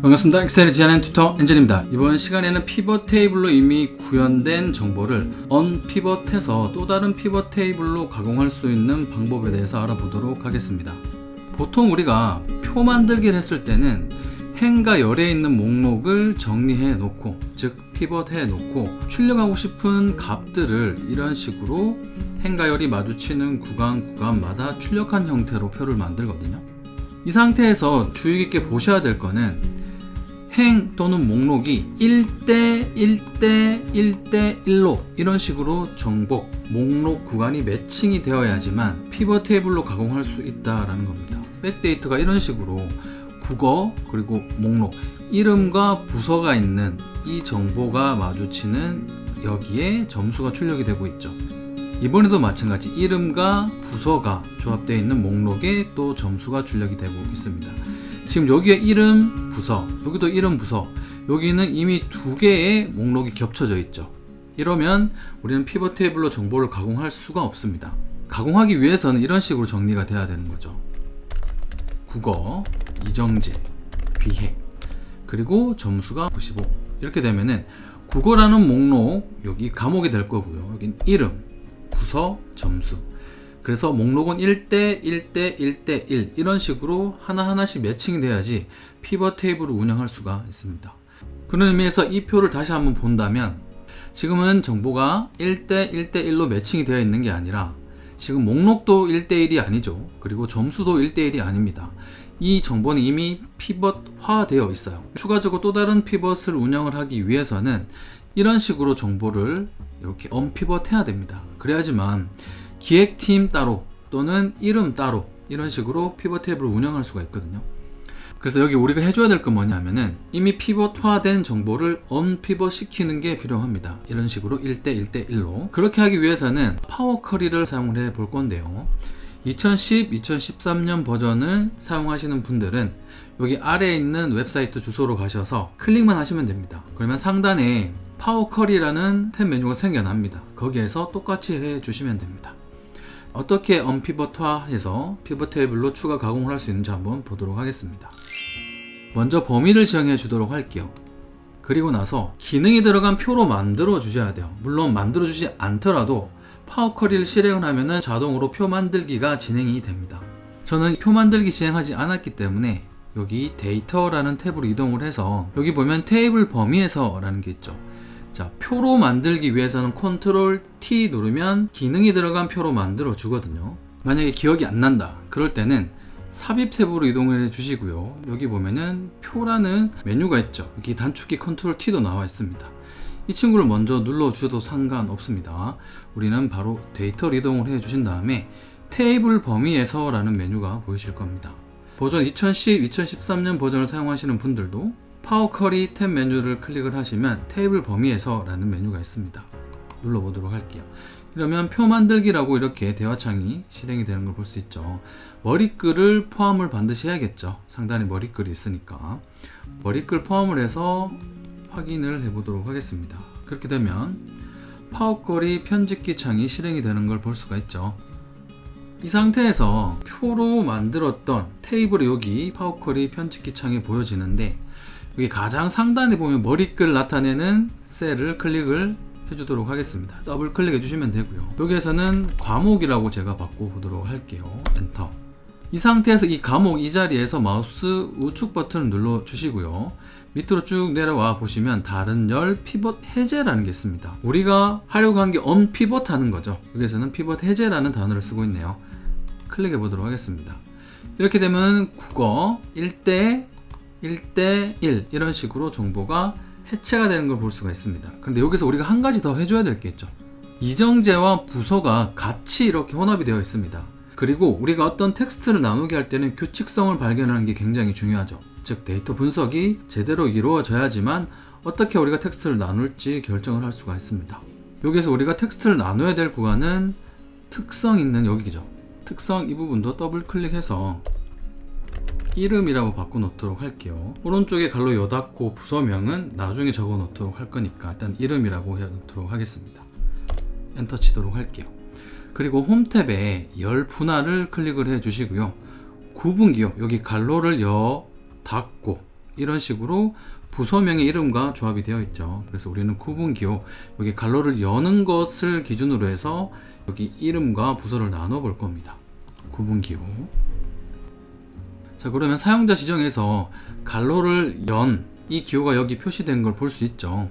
반갑습니다. 엑셀을 지향하는 튜터 엔젤입니다. 이번 시간에는 피벗 테이블로 이미 구현된 정보를 언피벗해서 또 다른 피벗 테이블로 가공할 수 있는 방법에 대해서 알아보도록 하겠습니다. 보통 우리가 표 만들기를 했을 때는 행과 열에 있는 목록을 정리해 놓고 즉 피벗해 놓고 출력하고 싶은 값들을 이런 식으로 행과 열이 마주치는 구간 구간마다 출력한 형태로 표를 만들거든요. 이 상태에서 주의 깊게 보셔야 될 거는 행 또는 목록이 1대 1대 1대 1로 이런 식으로 정복, 목록 구간이 매칭이 되어야지만 피벗 테이블로 가공할 수 있다라는 겁니다. 백데이터가 이런 식으로 국어 그리고 목록 이름과 부서가 있는 이 정보가 마주치는 여기에 점수가 출력이 되고 있죠. 이번에도 마찬가지 이름과 부서가 조합되어 있는 목록에 또 점수가 출력이 되고 있습니다. 지금 여기에 이름, 부서, 여기도 이름, 부서, 여기는 이미 두 개의 목록이 겹쳐져 있죠. 이러면 우리는 피벗 테이블로 정보를 가공할 수가 없습니다. 가공하기 위해서는 이런 식으로 정리가 돼야 되는 거죠. 국어, 이정재, 비해, 그리고 점수가 95. 이렇게 되면은 국어라는 목록, 여기 과목이 될 거고요. 여긴 이름, 부서, 점수. 그래서 목록은 1대 1대 1대 1 이런 식으로 하나하나씩 매칭이 돼야지 피벗 테이블을 운영할 수가 있습니다. 그런 의미에서 이 표를 다시 한번 본다면 지금은 정보가 1대 1대 1로 매칭이 되어 있는 게 아니라 지금 목록도 1대 1이 아니죠. 그리고 점수도 1대 1이 아닙니다. 이 정보는 이미 피벗화 되어 있어요. 추가적으로 또 다른 피벗을 운영을 하기 위해서는 이런 식으로 정보를 이렇게 언피벗 해야 됩니다. 그래야지만 기획팀 따로 또는 이름 따로 이런 식으로 피벗 테이블을 운영할 수가 있거든요. 그래서 여기 우리가 해줘야 될 건 뭐냐면은 이미 피벗화된 정보를 언피벗 시키는 게 필요합니다. 이런 식으로 1대 1대 1로 그렇게 하기 위해서는 파워 커리를 사용을 해 볼 건데요. 2010, 2013년 버전을 사용하시는 분들은 여기 아래에 있는 웹사이트 주소로 가셔서 클릭만 하시면 됩니다. 그러면 상단에 파워 커리라는 탭 메뉴가 생겨납니다. 거기에서 똑같이 해 주시면 됩니다. 어떻게 언피벗화해서 피벗 테이블로 추가 가공을 할 수 있는지 한번 보도록 하겠습니다. 먼저 범위를 정해 주도록 할게요. 그리고 나서 기능이 들어간 표로 만들어 주셔야 돼요. 물론 만들어 주지 않더라도 파워 커리를 실행을 하면은 자동으로 표 만들기가 진행이 됩니다. 저는 표 만들기 진행하지 않았기 때문에 여기 데이터라는 탭으로 이동을 해서 여기 보면 테이블 범위에서 라는 게 있죠. 자, 표로 만들기 위해서는 컨트롤 T 누르면 기능이 들어간 표로 만들어 주거든요. 만약에 기억이 안 난다. 그럴 때는 삽입 탭으로 이동을 해 주시고요. 여기 보면은 표라는 메뉴가 있죠. 여기 단축키 컨트롤 T도 나와 있습니다. 이 친구를 먼저 눌러 주셔도 상관없습니다. 우리는 바로 데이터를 이동을 해 주신 다음에 테이블 범위에서 라는 메뉴가 보이실 겁니다. 버전 2010, 2013년 버전을 사용하시는 분들도 파워 커리 탭 메뉴를 클릭을 하시면 테이블 범위에서 라는 메뉴가 있습니다. 눌러보도록 할게요. 이러면 표 만들기라고 이렇게 대화창이 실행이 되는 걸 볼 수 있죠. 머리글을 포함을 반드시 해야겠죠. 상단에 머리글이 있으니까. 머리글 포함을 해서 확인을 해보도록 하겠습니다. 그렇게 되면 파워거리 편집기 창이 실행이 되는 걸 볼 수가 있죠. 이 상태에서 표로 만들었던 테이블이 여기 파워커리 편집기 창에 보여지는데 여기 가장 상단에 보면 머리글 나타내는 셀을 클릭을 해주도록 하겠습니다. 더블 클릭해 주시면 되고요. 여기에서는 과목이라고 제가 바꿔보도록 할게요. 엔터. 이 상태에서 이 과목 이 자리에서 마우스 우측 버튼을 눌러 주시고요. 밑으로 쭉 내려와 보시면 다른 열 피벗 해제라는 게 있습니다. 우리가 하려고 한 게 언피벗 하는 거죠. 여기서는 피벗 해제라는 단어를 쓰고 있네요. 클릭해 보도록 하겠습니다. 이렇게 되면 국어 1대 1대 1 이런 식으로 정보가 해체가 되는 걸 볼 수가 있습니다. 그런데 여기서 우리가 한 가지 더 해줘야 될 게 있죠. 이정재와 부서가 같이 이렇게 혼합이 되어 있습니다. 그리고 우리가 어떤 텍스트를 나누게 할 때는 규칙성을 발견하는 게 굉장히 중요하죠. 즉 데이터 분석이 제대로 이루어져야지만 어떻게 우리가 텍스트를 나눌지 결정을 할 수가 있습니다. 여기서 우리가 텍스트를 나눠야 될 구간은 특성 있는 여기죠. 특성 이 부분도 더블 클릭해서 이름이라고 바꿔 놓도록 할게요. 오른쪽에 갈로 여 닫고 부서명은 나중에 적어 놓도록 할 거니까 일단 이름이라고 해 놓도록 하겠습니다. 엔터 치도록 할게요. 그리고 홈 탭에 열 분할을 클릭을 해 주시고요. 구분기요. 여기 갈로를 여 닫고 이런 식으로 부서명의 이름과 조합이 되어 있죠. 그래서 우리는 구분기호 여기 갈로를 여는 것을 기준으로 해서 여기 이름과 부서를 나눠 볼 겁니다. 구분기호. 자 그러면 사용자 지정에서 갈로를 연 이 기호가 여기 표시된 걸 볼 수 있죠.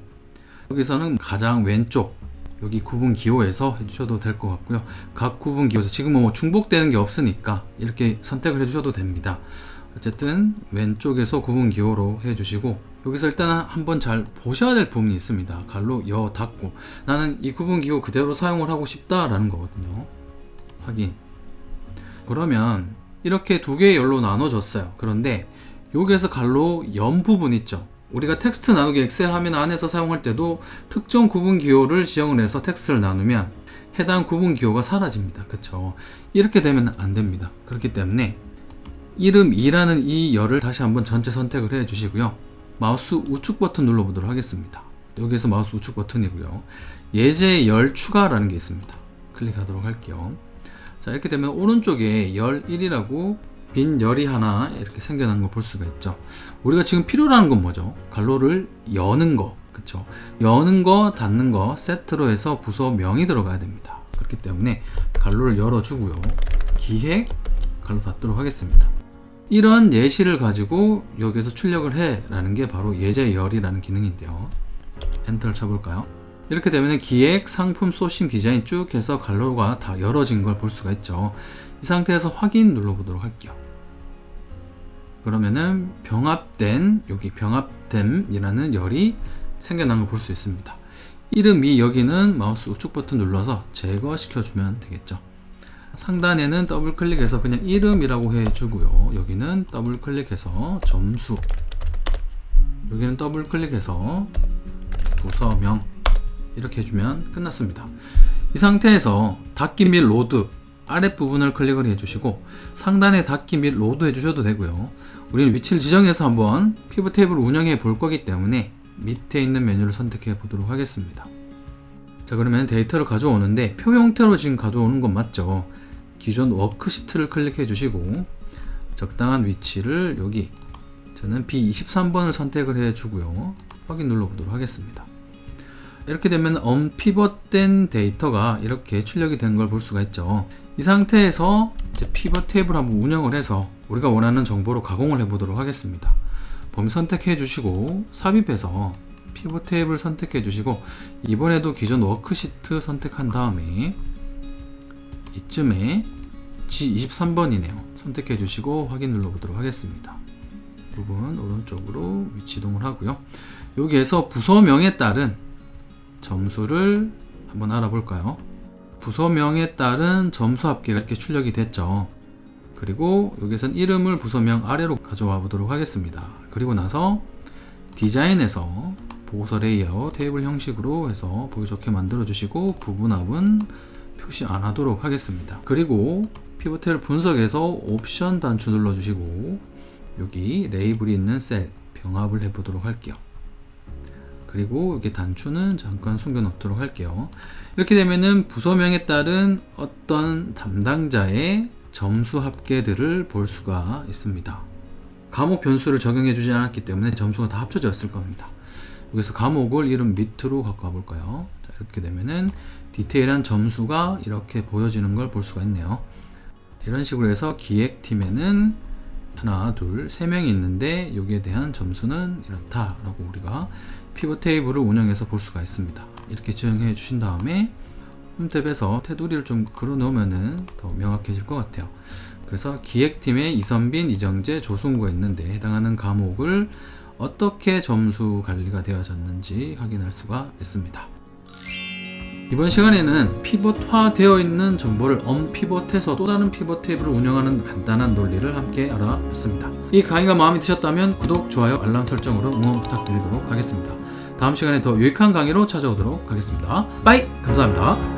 여기서는 가장 왼쪽 여기 구분 기호에서 해주셔도 될 것 같고요. 각 구분 기호에서 지금 뭐 중복되는 게 없으니까 이렇게 선택을 해주셔도 됩니다. 어쨌든 왼쪽에서 구분 기호로 해주시고 여기서 일단 한번 잘 보셔야 될 부분이 있습니다. 갈로 여 닫고 나는 이 구분 기호 그대로 사용을 하고 싶다 라는 거거든요. 확인. 그러면 이렇게 두 개의 열로 나눠졌어요. 그런데 여기에서 갈로 연 부분 있죠. 우리가 텍스트 나누기 엑셀 화면 안에서 사용할 때도 특정 구분 기호를 지정을 해서 텍스트를 나누면 해당 구분 기호가 사라집니다. 그쵸? 이렇게 되면 안 됩니다. 그렇기 때문에 이름 2라는 이 열을 다시 한번 전체 선택을 해 주시고요. 마우스 우측 버튼 눌러보도록 하겠습니다. 여기에서 마우스 우측 버튼이고요. 예제 열 추가라는 게 있습니다. 클릭하도록 할게요. 자, 이렇게 되면 오른쪽에 열 1이라고 빈 열이 하나 이렇게 생겨난 걸 볼 수가 있죠. 우리가 지금 필요로 하는 건 뭐죠? 갈로를 여는 거. 그쵸? 여는 거, 닫는 거 세트로 해서 부서 명이 들어가야 됩니다. 그렇기 때문에 갈로를 열어 주고요. 기획, 갈로 닫도록 하겠습니다. 이런 예시를 가지고 여기서 출력을 해 라는 게 바로 예제열이라는 기능인데요. 엔터를 쳐볼까요? 이렇게 되면 기획, 상품, 소싱, 디자인 쭉 해서 갈로가 다 열어진 걸 볼 수가 있죠. 이 상태에서 확인 눌러보도록 할게요. 그러면은 병합된 여기 병합됨이라는 열이 생겨난 걸 볼 수 있습니다. 이름이 여기는 마우스 우측 버튼 눌러서 제거시켜 주면 되겠죠. 상단에는 더블 클릭해서 그냥 이름이라고 해주고요. 여기는 더블 클릭해서 점수. 여기는 더블 클릭해서 부서명 이렇게 해주면 끝났습니다. 이 상태에서 닫기 및 로드 아랫부분을 클릭을 해주시고 상단에 닫기 및 로드 해주셔도 되고요. 우리는 위치를 지정해서 한번 피벗 테이블을 운영해 볼 거기 때문에 밑에 있는 메뉴를 선택해 보도록 하겠습니다. 자 그러면 데이터를 가져오는데 표 형태로 지금 가져오는 건 맞죠? 기존 워크시트를 클릭해 주시고 적당한 위치를 여기 저는 B23번을 선택을 해 주고요. 확인 눌러 보도록 하겠습니다. 이렇게 되면 언피벗된 데이터가 이렇게 출력이 된걸볼 수가 있죠. 이 상태에서 이제 피벗 테이블 한번 운영을 해서 우리가 원하는 정보로 가공을 해 보도록 하겠습니다. 범위 선택해 주시고 삽입해서 피벗 테이블 선택해 주시고 이번에도 기존 워크시트 선택한 다음에 이쯤에 G23번이네요. 선택해 주시고 확인 눌러 보도록 하겠습니다. 부분 오른쪽으로 위치 이동을 하고요. 여기에서 부서명에 따른 점수를 한번 알아볼까요? 부서명에 따른 점수 합계가 이렇게 출력이 됐죠. 그리고 여기선 이름을 부서명 아래로 가져와 보도록 하겠습니다. 그리고 나서 디자인에서 보고서 레이아웃 테이블 형식으로 해서 보기 좋게 만들어 주시고 부분합은 표시 안 하도록 하겠습니다. 그리고 피벗텔 분석에서 옵션 단추 눌러 주시고 여기 레이블이 있는 셀 병합을 해 보도록 할게요. 그리고 여기 단추는 잠깐 숨겨 놓도록 할게요. 이렇게 되면은 부서명에 따른 어떤 담당자의 점수 합계들을 볼 수가 있습니다. 감옥 변수를 적용해 주지 않았기 때문에 점수가 다 합쳐졌을 겁니다. 여기서 감옥을 이름 밑으로 갖고 와 볼까요? 자, 이렇게 되면은 디테일한 점수가 이렇게 보여지는 걸 볼 수가 있네요. 이런 식으로 해서 기획팀에는 하나, 둘, 세 명이 있는데 여기에 대한 점수는 이렇다라고 우리가 피벗 테이블을 운영해서 볼 수가 있습니다. 이렇게 지정해 주신 다음에 홈탭에서 테두리를 좀 걸어 놓으면은 더 명확해질 것 같아요. 그래서 기획팀에 이선빈, 이정재, 조승구가 있는데 해당하는 과목을 어떻게 점수 관리가 되어졌는지 확인할 수가 있습니다. 이번 시간에는 피벗화 되어 있는 정보를 언피벗해서 또 다른 피벗 테이블을 운영하는 간단한 논리를 함께 알아봤습니다. 이 강의가 마음에 드셨다면 구독, 좋아요, 알람 설정으로 응원 부탁드리도록 하겠습니다. 다음 시간에 더 유익한 강의로 찾아오도록 하겠습니다. 빠이! 감사합니다.